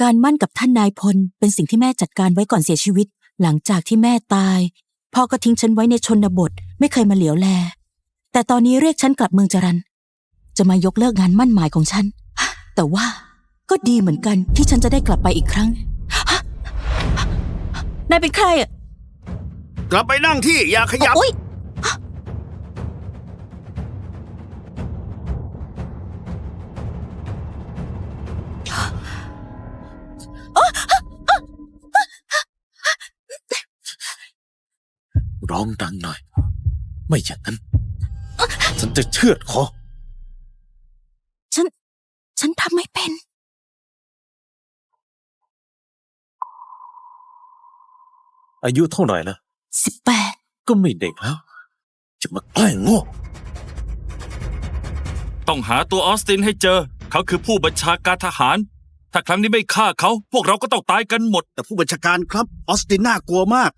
การมั่นกับท่านนายพลเป็นสิ่งที่แม่จัดการไว้ก่อนเสียชีวิต หลังจากที่แม่ตายพ่อก็ทิ้งฉันไว้ในชนบทไม่เคยมาเหลียวแล แต่ตอนนี้เรียกฉันกลับเมืองจรันจะมายกเลิกงานมั่นหมายของฉัน แต่ว่าก็ดีเหมือนกันที่ฉันจะได้กลับไปอีกครั้งฮะนายเป็นใครอะกลับไปนั่งที่อย่าขยับ โอ๊ย ร้องดังหน่อย ไม่อย่างนั้น ฉันจะเชือดคอ ฉัน ฉันทำไม่เป็น อายุเท่าไหร่ละสิบแปดก็ไม่เด็กแล้ว จะมาแกล้งโง่ต้องหาตัวออสตินให้เจอ เขาคือผู้บัญชาการทหาร ถ้าครั้งนี้ไม่ฆ่าเขา พวกเราก็ต้องตายกันหมด แต่ผู้บัญชาการครับออสตินน่ากลัวมาก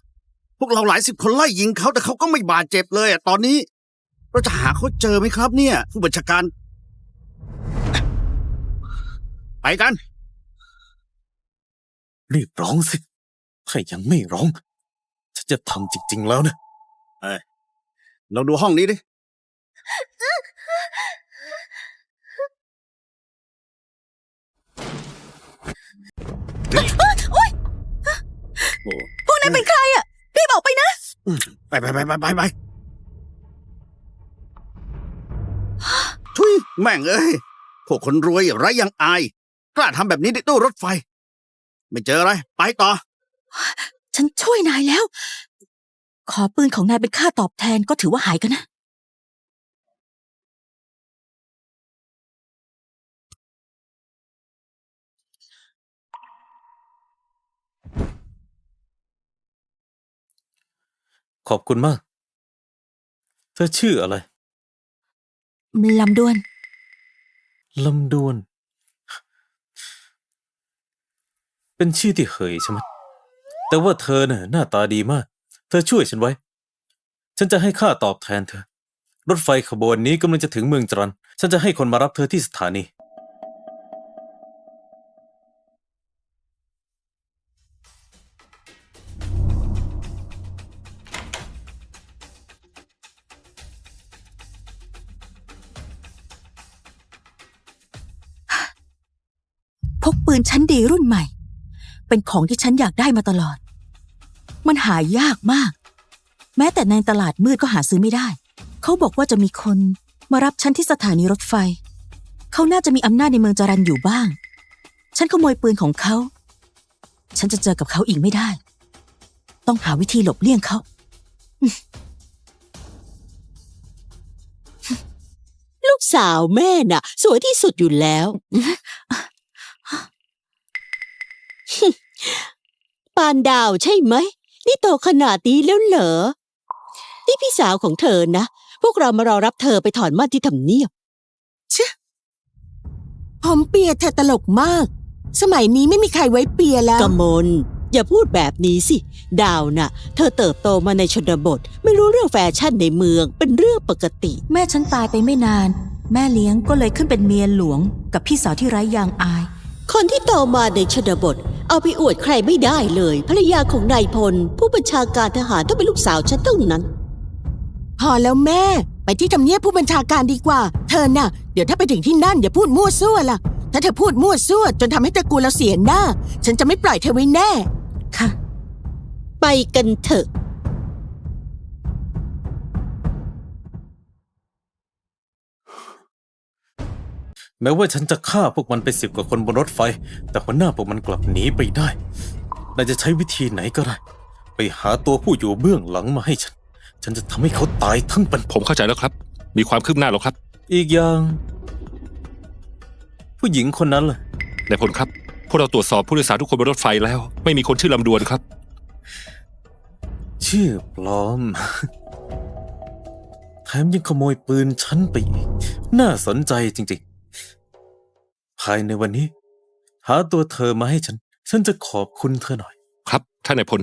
พวกเราหลายสิบคนไล่ยิงเขาแต่เขาก็ไม่บาดเจ็บเลยอะตอนนี้ เราจะหาเขาเจอไหมครับ เนี่ย ผู้บัญชาการ ไปกัน รีบร้องสิถ้ายังไม่ร้องฉันจะทำจริง ๆ แล้วนะเราดูห้องนี้ดิ โอ้พวกนั้นเป็นใครอะรีบออกไปนะไปไปไปไปไปไปทุยแม่งเอ้ย พวกคนรวยไร้ยังอาย กล้าทำแบบนี้ในตู้รถไฟ ไม่เจออะไร ไปต่อ ฉันช่วยนายแล้ว ขอปืนของนายเป็นค่าตอบแทนก็ถือว่าหายกันนะ ขอบคุณมาก เธอชื่ออะไร ลำดวน ลำดวน เป็นชื่อที่เหยใช่ไหมแต่ว่าเธอน่ะหน้าตาดีมาก เธอช่วยฉันไว้ ฉันจะให้ค่าตอบแทนเธอ รถไฟขบวนนี้กำลังจะถึงเมืองจรัน ฉันจะให้คนมารับเธอที่สถานี ชั้นดีรุ่นใหม่ เป็นของที่ฉันอยากได้มาตลอด มันหายากมาก แม้แต่ในตลาดมืดก็หาซื้อไม่ได้ เขาบอกว่าจะมีคนมารับฉันที่สถานีรถไฟ เขาน่าจะมีอำนาจในเมืองจรันอยู่บ้าง ฉันขโมยปืนของเขา ฉันจะเจอกับเขาอีกไม่ได้ ต้องหาวิธีหลบเลี่ยงเขาลูกสาวแม่น่ะ สวยที่สุดอยู่แล้ว ปานดาวใช่ไหม นี่โตขนาดนี้แล้วเหรอ นี่พี่สาวของเธอนะ พวกเรามารอรับเธอไปถอนมั่นที่ทำเนียบผมเปียเธอตลกมาก สมัยนี้ไม่มีใครไว้เปียแล้วกมลอย่าพูดแบบนี้สิ ดาวน่ะ เธอเติบโตมาในชนบท ไม่รู้เรื่องแฟชั่นในเมือง เป็นเรื่องปกติ แม่ฉันตายไปไม่นาน แม่เลี้ยงก็เลยขึ้นเป็นเมียหลวง กับพี่สาวที่ไร้ยางอาย คนที่โตมาในชนบท เอาไปอวดใครไม่ได้เลย ภรรยาของนายพล ผู้บัญชาการทหารต้องเป็นลูกสาวฉันเท่านั้น พอแล้วแม่ ไปที่ทำเนียบผู้บัญชาการดีกว่า เธอน่ะ เดี๋ยวถ้าไปถึงที่นั่นอย่าพูดมั่วซั่วล่ะ ถ้าเธอพูดมั่วซั่วจนทำให้ตระกูลเราเสียหน้า ฉันจะไม่ปล่อยเธอไว้แน่ ค่ะ ไปกันเถอะ แม้ว่าฉันจะฆ่าพวกมันไปสิบกว่าคนบนรถไฟ แต่หัวหน้าพวกมันกลับหนีไปได้นายจะใช้วิธีไหนก็ได้ ไปหาตัวผู้อยู่เบื้องหลังมาให้ฉัน ฉันจะทำให้เขาตายทั้งเป็นผมเข้าใจแล้วครับ มีความคืบหน้าแล้วครับ อีกอย่าง ผู้หญิงคนนั้นล่ะ นายพลครับ พวกเราตรวจสอบผู้โดยสารทุกคนบนรถไฟแล้ว ไม่มีคนชื่อลำดวนครับ ชื่อปลอม แถมยังขโมยปืนฉันไปอีก น่าสนใจจริงๆ ภายในวันนี้ หาตัวเธอมาให้ฉัน ฉันจะขอบคุณเธอหน่อย ครับท่านนายพล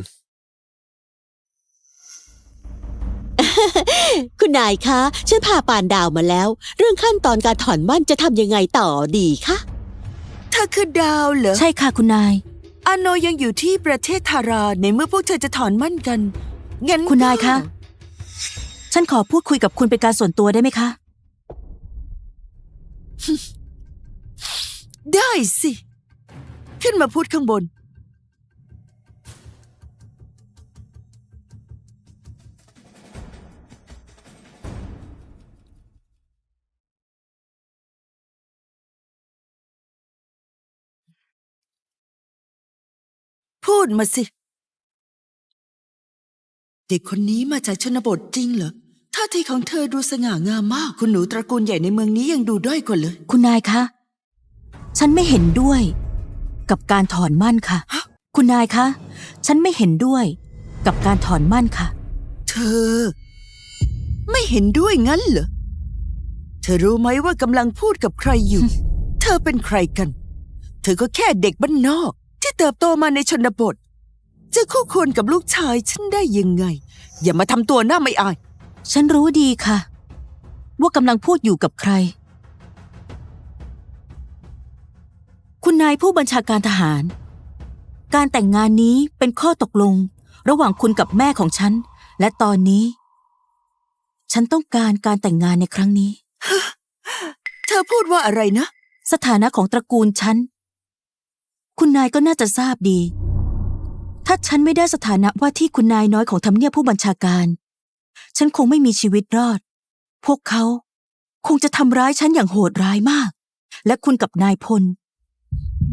คุณนายคะฉันพาปานดาวมาแล้ว เรื่องขั้นตอนการถอนมั่นจะทำยังไงต่อดีคะเธอคือดาวเหรอ ใช่ค่ะคุณนาย อาโนยังอยู่ที่ประเทศทาราในเมื่อพวกเธอจะถอนมั่นกัน งั้นคุณนายก็คะ ฉันขอพูดคุยกับคุณเป็นการส่วนตัวได้ไหมคะ ได้สิ ขึ้นมาพูดข้างบน พูดมาสิ เด็กคนนี้มาจากชนบทจริงเหรอท่าทีของเธอดูสง่างามมาก คุณหนูตระกูลใหญ่ในเมืองนี้ยังดูด้อยกว่าเลย คุณนายคะ ฉันไม่เห็นด้วย กับการถอนมั่นค่ะฮะคุณนายคะ ฉันไม่เห็นด้วย กับการถอนมั่นค่ะ เธอ ไม่เห็นด้วยงั้นเหรอ เธอรู้ไหมว่ากำลังพูดกับใครอยู่ เธอเป็นใครกัน เธอก็แค่เด็กบ้านนอก ที่เติบโตมาในชนบท จะคู่ควรกับลูกชายฉันได้ยังไง อย่ามาทำตัวหน้าไม่อาย ฉันรู้ดีค่ะ ว่ากำลังพูดอยู่กับใคร คุณนายผู้บัญชาการทหาร การแต่งงานนี้เป็นข้อตกลง ระหว่างคุณกับแม่ของฉัน และตอนนี้ ฉันต้องการการแต่งงานในครั้งนี้ เธอพูดว่าอะไรนะ สถานะของตระกูลฉัน คุณนายก็น่าจะทราบดี ถ้าฉันไม่ได้สถานะว่าที่คุณนายน้อยของทำเนียบผู้บัญชาการ ฉันคงไม่มีชีวิตรอด พวกเขา คงจะทำร้ายฉันอย่างโหดร้ายมาก และคุณกับนายพล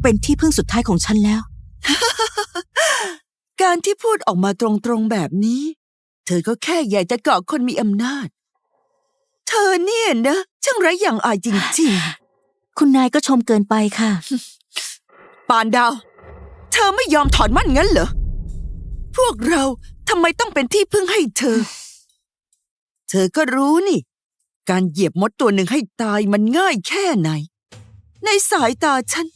เป็นที่พึ่งสุดท้ายของฉันแล้ว การที่พูดออกมาตรงๆแบบนี้ เธอก็แค่อยากจะเกาะคนมีอำนาจ เธอเนี่ยนะช่างไร้อย่างอายจริงคุณนายก็ชมเกินไปค่ะๆปานดาว เธอไม่ยอมถอนมั่นงั้นเหรอ พวกเราทำไมต้องเป็นที่พึ่งให้เธอ เธอก็รู้นี่ การเหยียบมดตัวหนึ่งให้ตายมันง่ายแค่ไหน ในสายตาฉัน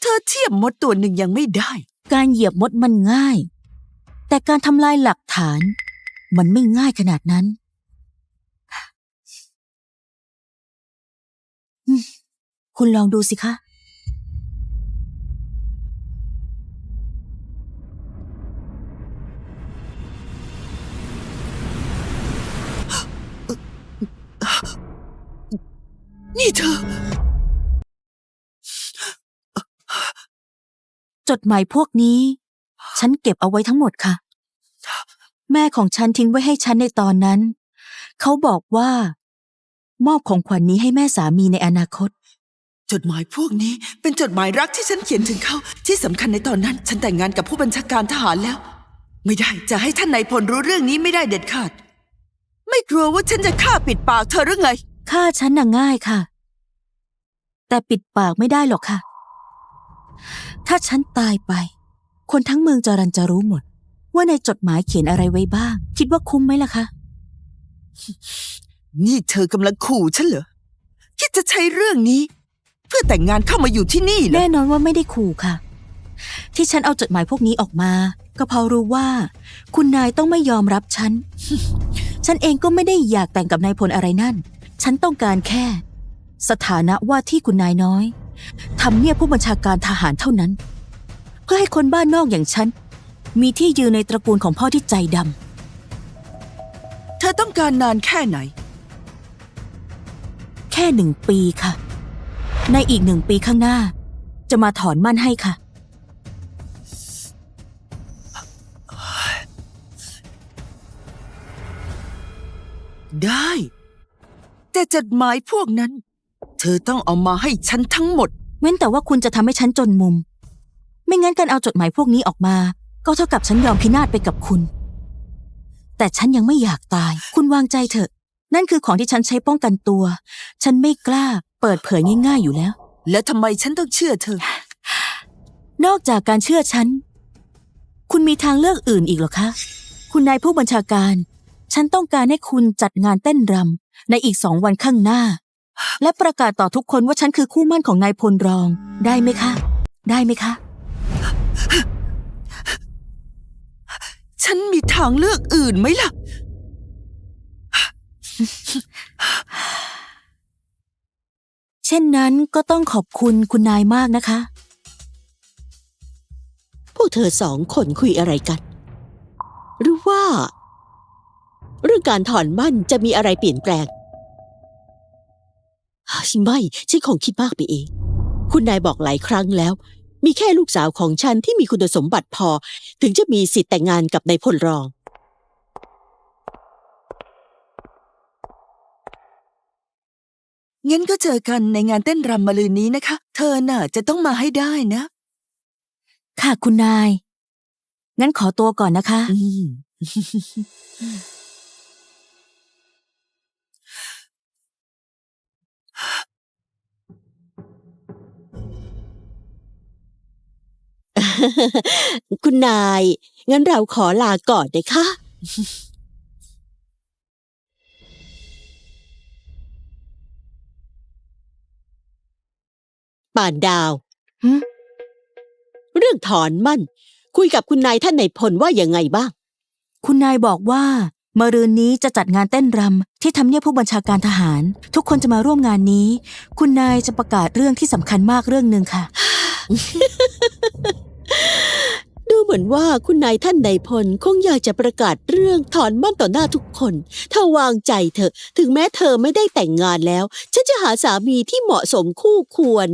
เธอเทียบมดตัวหนึ่งยังไม่ได้ การเหยียบมดมันง่าย แต่การทำลายหลักฐาน มันไม่ง่ายขนาดนั้นอืมคุณลองดูสิคะนี่เธอ จดหมายพวกนี้ ฉันเก็บเอาไว้ทั้งหมดค่ะ แม่ของฉันทิ้งไว้ให้ฉันในตอนนั้น เขาบอกว่า มอบของขวัญนนี้ให้แม่สามีในอนาคต จดหมายพวกนี้เป็นจดหมายรักที่ฉันเขียนถึงเขา ที่สำคัญในตอนนั้น ฉันแต่งงานกับผู้บัญชาการทหารแล้ว ไม่ได้จะให้ท่านนายพลรู้เรื่องนี้ไม่ได้เด็ดขาด ไม่กลัวว่าฉันจะฆ่าปิดปากเธอหรือไงฆ่าฉันน่ะง่ายค่ะ แต่ปิดปากไม่ได้หรอกค่ะ ถ้าฉันตายไป คนทั้งเมืองจรันจะรู้หมด ว่าในจดหมายเขียนอะไรไว้บ้าง คิดว่าคุ้มไหมล่ะคะ นี่เธอกำลังขู่ฉันเหรอ คิดจะใช้เรื่องนี้ เพื่อแต่งงานเข้ามาอยู่ที่นี่เหรอ แน่นอนว่าไม่ได้ขู่ค่ะ ที่ฉันเอาจดหมายพวกนี้ออกมา ก็เพราะรู้ว่า คุณนายต้องไม่ยอมรับฉัน ฉันเองก็ไม่ได้อยากแต่งกับนายพลอะไรนั่น ฉันต้องการแค่ สถานะว่าที่คุณนายน้อย ทำเนียบผู้บัญชาการทหารเท่านั้น เพื่อให้คนบ้านนอกอย่างฉัน มีที่ยืนในตระกูลของพ่อที่ใจดเธอต้องการนานแค่ไหนำแค่หนึ่งปีค่ะ ในอีกหนึ่งปีข้างหน้า จะมาถอนมั่นให้ค่ะ ได้ แต่จดหมายพวกนั้น เธอต้องเอามาให้ฉันทั้งหมด เว้นแต่ว่าคุณจะทำให้ฉันจนมุม ไม่งั้นการเอาจดหมายพวกนี้ออกมา ก็เท่ากับฉันยอมพินาศไปกับคุณ แต่ฉันยังไม่อยากตาย คุณวางใจเถอะ นั่นคือของที่ฉันใช้ป้องกันตัว ฉันไม่กล้า เปิดเผยง่าย ๆอยู่แล้ว แล้วทำไมฉันต้องเชื่อเธอ นอกจากการเชื่อฉัน คุณมีทางเลือกอื่นอีกเหรอคะ คุณนายผู้บัญชาการ ฉันต้องการให้คุณจัดงานเต้นรำในอีกสองวันข้างหน้า และประกาศต่อทุกคนว่าฉันคือคู่หมั่นของนายพลรอง ได้ไหมคะ ได้ไหมคะ ฉันมีทางเลือกอื่นไหมล่ะฉเช่นนั้นก็ต้องขอบคุณคุณนายมากนะคะ พวกเธอสองคนคุยอะไรกัน หรือว่า เรื่องการถอนมั่นจะมีอะไรเปลี่ยนแปลงเฮ้ย ไม่ฉันคงคิดมากไปเอง คุณนายบอกหลายครั้งแล้ว มีแค่ลูกสาวของฉันที่มีคุณสมบัติพอ ถึงจะมีสิทธิ์แต่งงานกับนายพลรอง งั้นก็เจอกันในงานเต้นรำมะลืนนี้นะคะ เธอน่ะจะต้องมาให้ได้นะ ค่ะคุณนาย งั้นขอตัวก่อนนะคะ อืม คุณนาย งั้นเราขอลาก่อนนะคะป่านดาวหึเรื่องถอนมั่น คุยกับคุณนายท่านในายพลว่ายังไงบ้าง คุณนายบอกว่ามารืนนี้จะจัดงานเต้นรำที่ทำเนียบผู้บัญชาการทหาร ทุกคนจะมาร่วมงานนี้ คุณนายจะประกาศเรื่องที่สำคัญมากเรื่องหนึ่งค่ะดู เหมือนว่าคุณนายท่านนายพลคงอยากจะประกาศเรื่องถอนมั่นต่อหน้าทุกคนถ้าวางใจเถอะ ถึงแม้เธอไม่ได้แต่งงานแล้ว ฉันจะหาสามีที่เหมาะสมคู่ควร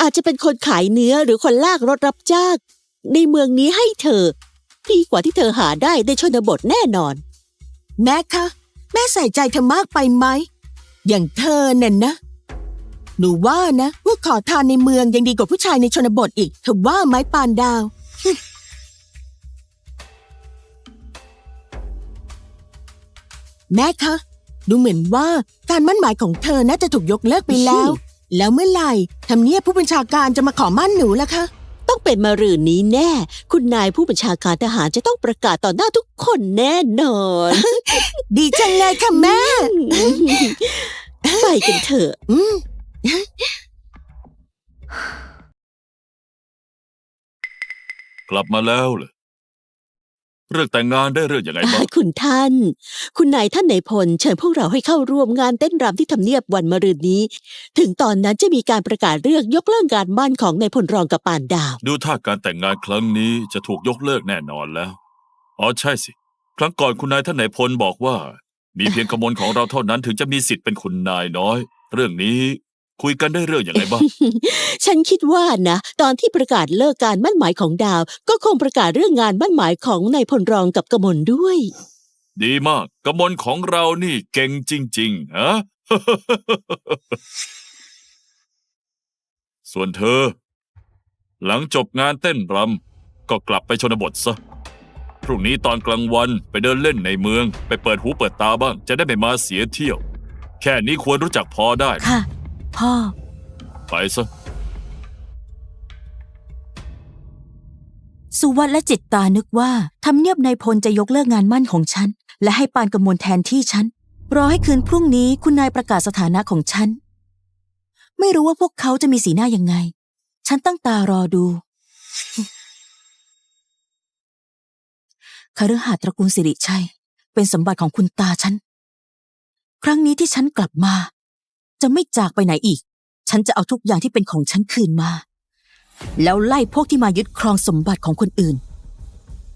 อาจจะเป็นคนขายเนื้อหรือคนลากรถรับจ้างในเมืองนี้ให้เธอ ดีกว่าที่เธอหาได้ในชนบทแน่นอน แม่คะ แม่ใส่ใจเธอมากไปไหม อย่างเธอเนี่ยนะหนูว่านะว่าขอทานในเมืองยังดีกว่าผู้ชายในชนบทอีกเธอว่าไหมปานดาว แม่คะ ดูเหมือนว่าการมั่นหมายของเธอน่าจะถูกยกเลิกไปแล้ว แล้วเมื่อไหร่ทำเนียบผู้บัญชาการจะมาขอมั่นหนูล่ะคะต้องเป็นมารืนนี้แน่ คุณนายผู้บัญชาการทหารจะต้องประกาศต่อหน้าทุกคนแน่นอน ดีจังเลยค่ะแม่ ไปกันเถอะอืมกลับมาแล้วเลย เรื่องแต่งงานได้เรื่องยังไงบ้าง คุณท่าน คุณนายท่านนายพลเชิญพวกเราให้เข้าร่วมงานเต้นรำที่ทำเนียบวันมะรืนนี้ ถึงตอนนั้นจะมีการประกาศเรื่องยกเลิกการมั่นของนายพลรองกับปานดาว ดูท่าการแต่งงานครั้งนี้จะถูกยกเลิกแน่นอนแล้ว อ๋อใช่สิ ครั้งก่อนคุณนายท่านไหนายพลบอกว่า มีเพียงขมลของเราเท่านั้นถึงจะมีสิทธิ์เป็นคุณนายน้อย เรื่องนี้ คุยกันได้เรื่องอย่างไรบ้าง ฉันคิดว่านะ ตอนที่ประกาศเลิกการมั่นหมายของดาว ก็คงประกาศเรื่องงานมั่นหมายของนายพลรองกับกมลด้วย ดีมากกมลของเรานี่เก่งจริงๆฮะ ส่วนเธอ หลังจบงานเต้นรำก็กลับไปชนบทซะพรุ่งนี้ตอนกลางวันไปเดินเล่นในเมือง ไปเปิดหูเปิดตาบ้าง จะได้ไม่มาเสียเที่ยว แค่นี้ควรรู้จักพอได้ ค่ะ พ่อ ไปซะ สุวัตและจิตตานึกว่าทำเนียบนายพลจะยกเลิกงานมั่นของฉัน และให้ปานกำมลแทนที่ฉัน รอให้คืนพรุ่งนี้คุณนายประกาศสถานะของฉัน ไม่รู้ว่าพวกเขาจะมีสีหน้ายังไง ฉันตั้งตารอดูคฤหาสน์ตระกูลสิริชัย เป็นสมบัติของคุณตาฉัน ครั้งนี้ที่ฉันกลับมา จะไม่จากไปไหนอีก ฉันจะเอาทุกอย่างที่เป็นของฉันคืนมา แล้วไล่พวกที่มายึดครองสมบัติของคนอื่น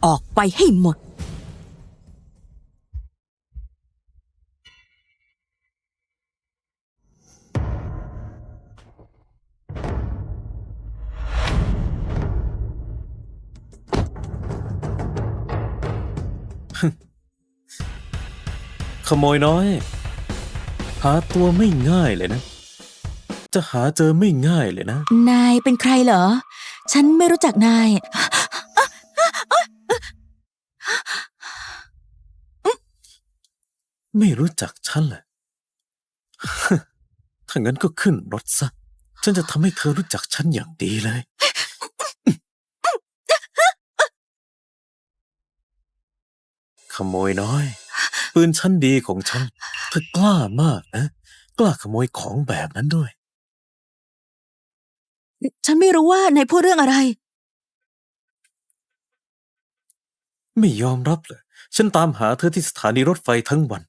ออกไปให้หมด ขโมยน้อย หาตัวไม่ง่ายเลยนะ จะหาเจอไม่ง่ายเลยนะ นายเป็นใครเหรอ ฉันไม่รู้จักนาย ไม่รู้จักฉันเลยถ้างั้นก็ขึ้นรถซะ ฉันจะทำให้เธอรู้จักฉันอย่างดีเลย ขโมยน้อย ปืนชั้นดีของฉันเธอกล้ามากนะ กล้าขโมยของแบบนั้นด้วย ฉันไม่รู้ว่านายพูดเรื่องอะไร ไม่ยอมรับเลย ฉันตามหาเธอที่สถานีรถไฟทั้งวัน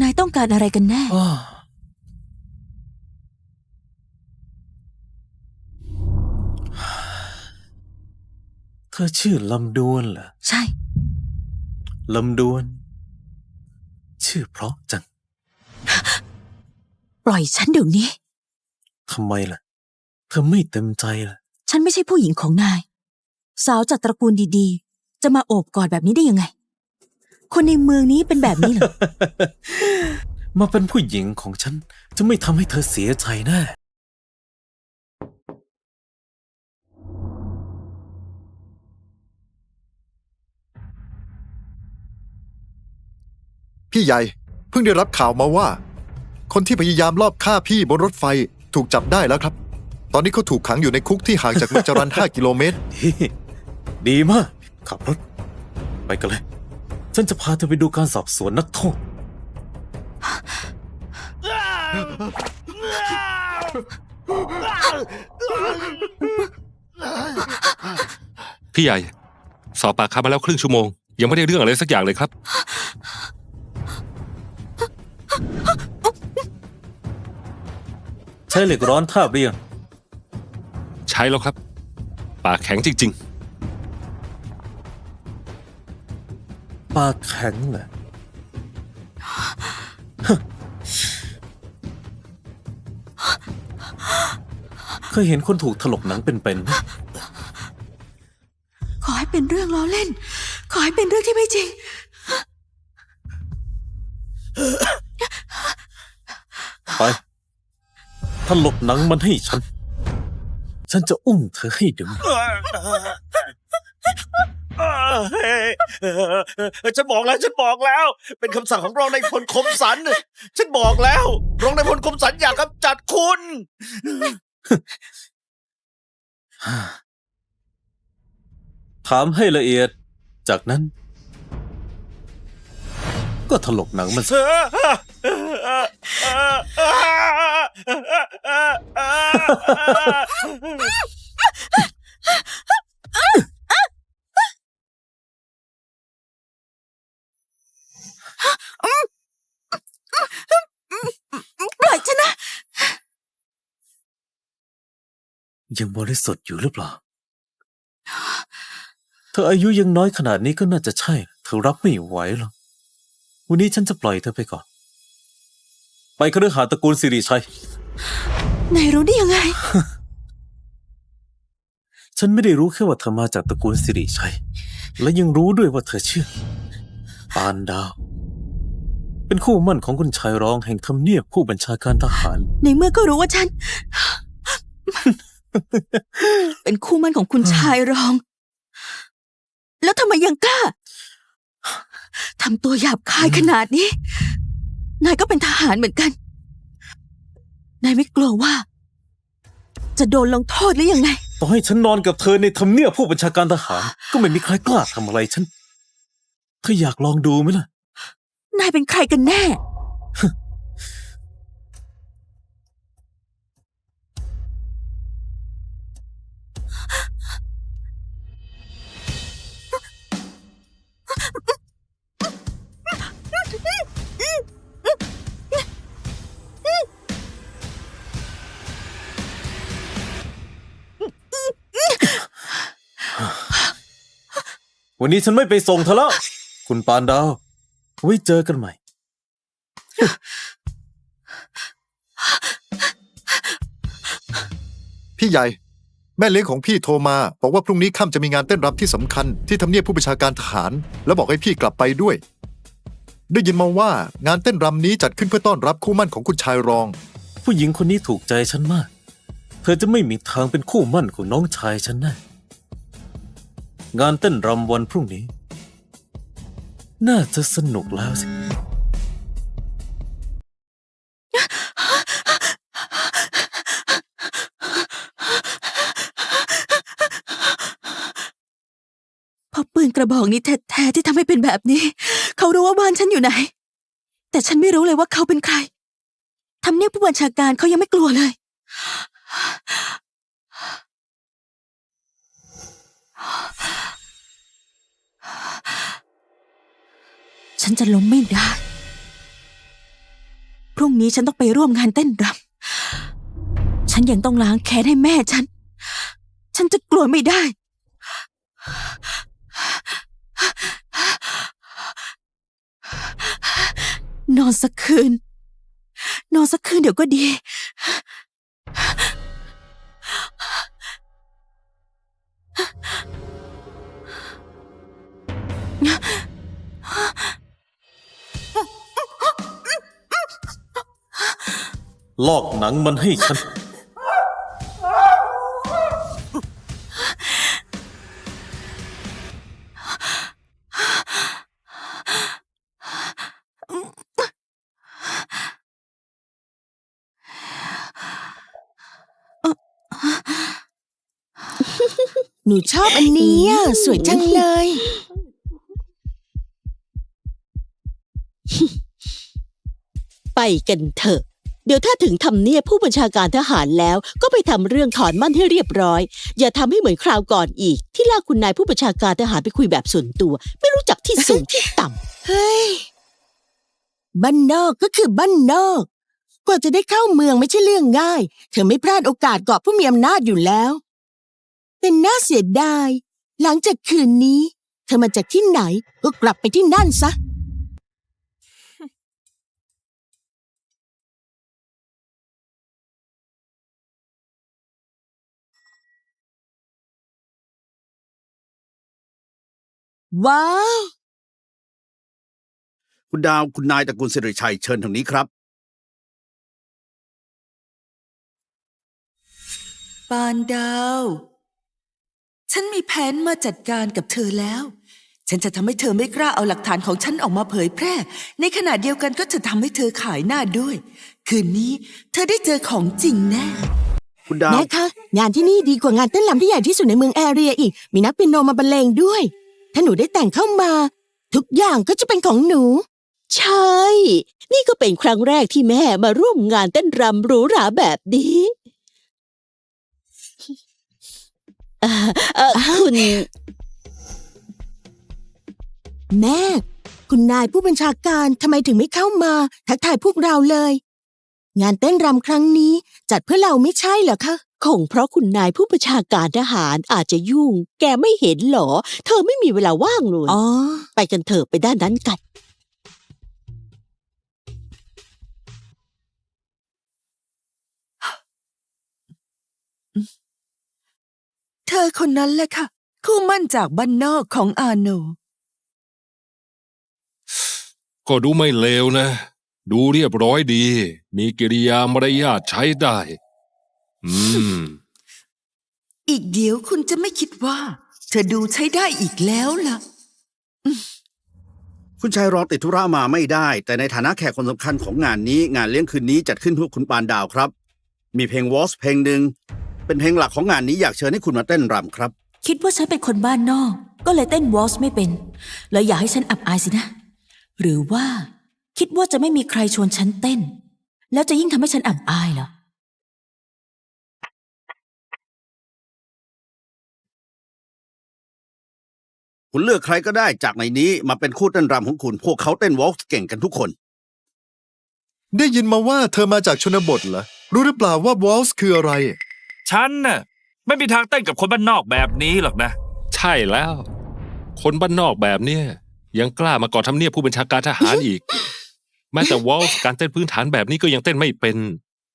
นายต้องการอะไรกันแน่เธอชื่อลำดวนเหรอ ใช่ ลำดวน ชื่อเพราะจัง ปล่อยฉันเดี๋ยวนี้ ทำไมล่ะ เธอไม่เต็มใจล่ะ ฉันไม่ใช่ผู้หญิงของนาย สาวจากตระกูลดีๆ จะมาโอบกอดแบบนี้ได้ยังไง คนในเมืองนี้เป็นแบบนี้เหรอ มาเป็นผู้หญิงของฉัน จะไม่ทำให้เธอเสียใจแน่ พี่ใหญ่ เพิ่งได้รับข่าวมาว่า คนที่พยายามลอบฆ่าพี่บนรถไฟถูกจับได้แล้วครับ ตอนนี้เขาถูกขังอยู่ในคุกที่ห่างจากเมืองจรัน5กิโลเมตร ดีดีมาก ขับรถ ไปกันเลย ฉันจะพาเธอไปดูการสอบสวนนักโทษ พี่ใหญ่ สอบปากคำมาแล้วครึ่งชั่วโมง ยังไม่ได้เรื่องอะไรสักอย่างเลยครับ ช้เหล็กร้อนทาบเรียง ใช้แล้วครับ ปากแข็งจริง ปากแข็งเหรอฮะเคยเห็นคนถูกถลกหนังเป็นๆไหม ขอให้เป็นเรื่องล้อเล่น ขอให้เป็นเรื่องที่ไม่จริง ไป ถลกหนังมันให้ฉัน ฉันจะอุ้มเธอให้ดูฉันบอกแล้วฉันบอกแล้ว เป็นคำสั่งของรองนายพลคมสัน ฉันบอกแล้ว รองนายพลคมสันอยากกำจัดคุณ ถามให้ละเอียด จากนั้น ก็ถลกหนังมันซะปล่อยฉันนะ ยังบริสุทธิ์อยู่หรือเปล่า เธออายุยังน้อยขนาดนี้ก็น่าจะใช่ เธอรับไม่ไหวหรอก วันนี้ฉันจะปล่อยเธอไปก่อน ไปคฤหาสน์ตระกูลสิริชัย นายรู้ได้ยังไง ฉันไม่ได้รู้แค่ว่าเธอมาจากตระกูลสิริชัย และยังรู้ด้วยว่าเธอชื่อปานดาว เป็นคู่หมั่นของคุณชายรองแห่งทำเนียบผู้บัญชาการทหาร ในเมื่อก็รู้ว่าฉัน เป็นคู่มั่นของคุณชายรอง แล้วทำไมยังกล้า ทำตัวหยาบคายขนาดนี้ นายก็เป็นทหารเหมือนกัน นายไม่กลัวว่า จะโดนลงโทษหรือยังไง ต่อให้ฉันนอนกับเธอในทำเนียบผู้บัญชาการทหาร ก็ไม่มีใครกล้าทำอะไรฉันเธออยากลองดูไหมล่ะ นายเป็นใครกันแน่ วันนี้ฉันไม่ไปส่งเธอแล้ว คุณปานดาว ไว้เจอกันใหม่ พี่ใหญ่ แม่เลี้ยงของพี่โทรมา บอกว่าพรุ่งนี้ค่ำจะมีงานเต้นรำที่สำคัญ ที่ทำเนียบผู้บัญชาการทหาร แล้วบอกให้พี่กลับไปด้วย ได้ยินมาว่างานเต้นรำนี้จัดขึ้นเพื่อต้อนรับคู่หมั่นของคุณชายรอง ผู้หญิงคนนี้ถูกใจฉันมาก เธอจะไม่มีทางเป็นคู่หมั่นของน้องชายฉันแน่ งานเต้นรำวันพรุ่งนี้ น่าจะสนุกแล้วสิ เพราะปืนกระบอกนี้แท้ๆที่ทำให้เป็นแบบนี้ เขารู้ว่าบ้านฉันอยู่ไหน แต่ฉันไม่รู้เลยว่าเขาเป็นใครทำเนียบผู้บัญชาการเขายังไม่กลัวเลย ฉันจะล้มไม่ได้ พรุ่งนี้ฉันต้องไปร่วมงานเต้นรำ ฉันยังต้องล้างแค้นให้แม่ฉัน ฉันจะกลัวไม่ได้ นอนสักคืน นอนสักคืนเดี๋ยวก็ดี ลอกหนังมันให้ฉัน หนูชอบอันนี้อะสวยจังเลย ไปกันเถอะ เดี๋ยวถ้าถึงทำเนียบผู้บัญชาการทหารแล้วก็ไปทำเรื่องถอนมั่นให้เรียบร้อย อย่าทำให้เหมือนคราวก่อนอีก ที่ลากคุณนายผู้บัญชาการทหารไปคุยแบบส่วนตัว ไม่รู้จักที่สูงที่ต่ำเฮ้ยบ้านนอกก็คือบ้านนอก กว่าจะได้เข้าเมืองไม่ใช่เรื่องง่าย เธอไม่พลาดโอกาสเกาะผู้มีอำนาจอยู่แล้ว แต่น่าเสียดาย หลังจากคืนนี้ เธอมาจากที่ไหนก็กลับไปที่นั่นซะ ว้าว คุณดาวคุณนายตระกูลสิริชัยเชิญทางนี้ครับ ปานดาว ฉันมีแผนมาจัดการกับเธอแล้ว ฉันจะทำให้เธอไม่กล้าเอาหลักฐานของฉันออกมาเผยแพร่ ในขณะเดียวกันก็จะทำให้เธอขายหน้าด้วย คืนนี้เธอได้เจอของจริงแน่ คุณดาว แม่คะ งานที่นี่ดีกว่างานเต้นรำที่ใหญ่ที่สุดในเมืองแอเรียอีก มีนักเปียโนมาบรรเลงด้วย ถ้าหนูได้แต่งเข้ามา ทุกอย่างก็จะเป็นของหนู ใช่ นี่ก็เป็นครั้งแรกที่แม่มาร่วมงานเต้นรำหรูหราแบบนี้เอ่อเอ่อคุณแม่ คุณนายผู้บัญชาการทำไมถึงไม่เข้ามา ทักทายพวกเราเลย งานเต้นรำครั้งนี้จัดเพื่อเราไม่ใช่เหรอคะ คงเพราะคุณนายผู้บัญชาการทหารอาจจะยุ่ง แกไม่เห็นเหรอ เธอไม่มีเวลาว่างเลย อ๋อ ไปกันเถอะไปด้านนั้นกัน เธอคนนั้นแหละค่ะ คู่มั่นจากบ้านนอกของอาโน ก็ดูไม่เลวนะ ดูเรียบร้อยดี มีกิริยามารยาทใช้ได้ อืมอีกเดี๋ยวคุณจะไม่คิดว่า เธอดูใช้ได้อีกแล้วล่ะ คุณชายรองติดธุระมาไม่ได้ แต่ในฐานะแขกคนสำคัญของงานนี้ งานเลี้ยงคืนนี้จัดขึ้นเพื่อคุณปานดาวครับ มีเพลงวอลส์เพลงหนึ่งเป็นเพลงหลักของงานนี้อยากเชิญให้คุณมาเต้นรำครับ คิดว่าฉันเป็นคนบ้านนอก ก็เลยเต้นวอลส์ไม่เป็นเลยอยากให้ฉันอับอายสินะ หรือว่า คิดว่าจะไม่มีใครชวนฉันเต้น แล้วจะยิ่งทำให้ฉันอับอายเหรอ คุณเลือกใครก็ได้จากในนี้มาเป็นคู่เต้นรำของคุณ พวกเขาเต้นวอลส์เก่งกันทุกคน ได้ยินมาว่าเธอมาจากชนบทเหรอ รู้หรือเปล่าว่าวอลส์คืออะไร ฉันน่ะไม่มีทางเต้นกับคนบ้านนอกแบบนี้หรอกนะ ใช่แล้ว คนบ้านนอกแบบเนี้ยยังกล้ามาก่อทำเนียบผู้บัญชาการทหารอีก แม้แต่วอลส์การเต้นพื้นฐานแบบนี้ก็ยังเต้นไม่เป็น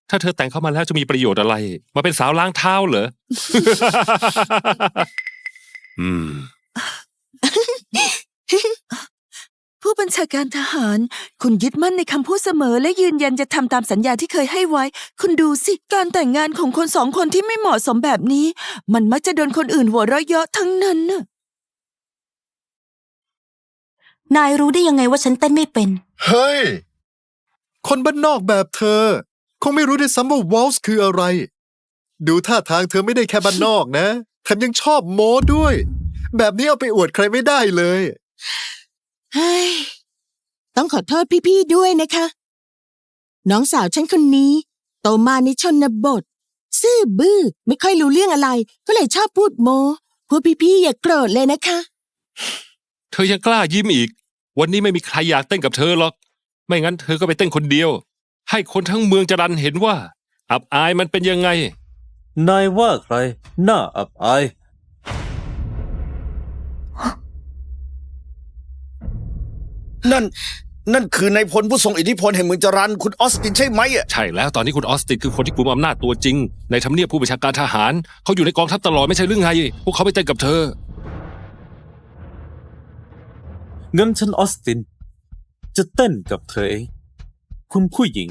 ถ้าเธอแต่งเข้ามาแล้วจะมีประโยชน์อะไร มาเป็นสาวล้างเท้าเหรอ อืม ผู้บัญชาการทหาร คุณยึดมั่นในคำพูดเสมอ และยืนยันจะทำตามสัญญาที่เคยให้ไว้ คุณดูสิ การแต่งงานของคนสองคนที่ไม่เหมาะสมแบบนี้ มันมักจะโดนคนอื่นหัวเราะเยาะทั้งนั้นน่ะนายรู้ได้ยังไงว่าฉันเต้นไม่เป็น เฮ้ย คนบ้านนอกแบบเธอ คงไม่รู้ด้วยซ้ำว่าวอลส์คืออะไร ดูท่าทางเธอไม่ได้แค่บ้านนอกนะ แถมยังชอบโม้ด้วย แบบนี้เอาไปอวดใครไม่ได้เลย เฮ้ย ต้องขอโทษพี่ๆด้วยนะคะ น้องสาวฉันคนนี้ โตมาในชนบท ซื่อบื้อไม่ค่อยรู้เรื่องอะไร ก็เลยชอบพูดโมพวกพี่ๆอย่าโกรธเลยนะคะ เธอยังกล้ายิ้มอีก วันนี้ไม่มีใครอยากเต้นกับเธอหรอก ไม่งั้นเธอก็ไปเต้นคนเดียว ให้คนทั้งเมืองจรันเห็นว่า อับอายมันเป็นยังไง นายว่าใคร น่าอับอาย นั่น นั่นคือนายพลผู้ทรงอิทธิพลแห่งเมืองจรันคุณออสตินใช่ไหมอะใช่แล้วตอนนี้คุณออสตินคือคนที่กุมอำนาจตัวจริง ในทำเนียบผู้บัญชาการทหาร เขาอยู่ในกองทัพตลอดไม่ใช่หรือไง พวกเขาไปเต้นกับเธอ งั้นฉันออสติน จะเต้นกับเธอเองคุณผู้หญิง